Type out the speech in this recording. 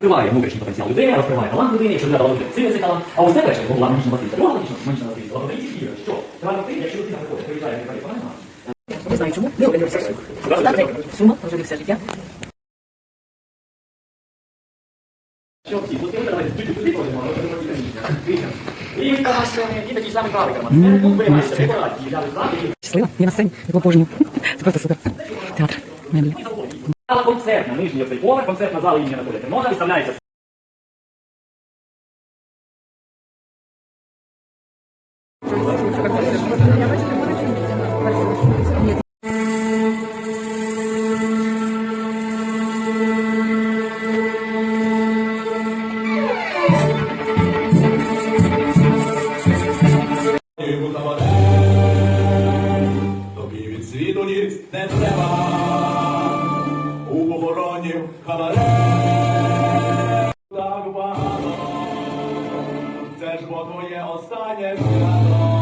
Розкриває внутрішній потенціал людини, розкриває талант людини, якщо людина дала сильний цей талант, а усе перше, була магічна насильство. Друга магічна магічна насильство. Українці вірять, що треба ти, якщо людина приходить, приїжджає в вона Не знаю чому, не обидився суд. Сума, прожили все життя. Що всі, тут давайте туди, туди це потрібно. І в і такий самий правий карман. Тут ви маєте вибирати, і взяли знати, і Щаслива, я на сцені, як обожнюю. Це просто супер. Театр. Зала концертна, нижній оцей поверх, концертна зала імені Анатолія Терноза виставляється тобі від світу ніц не треба, похоронів кавалер. Так багато, це ж бо твоє останнє свято.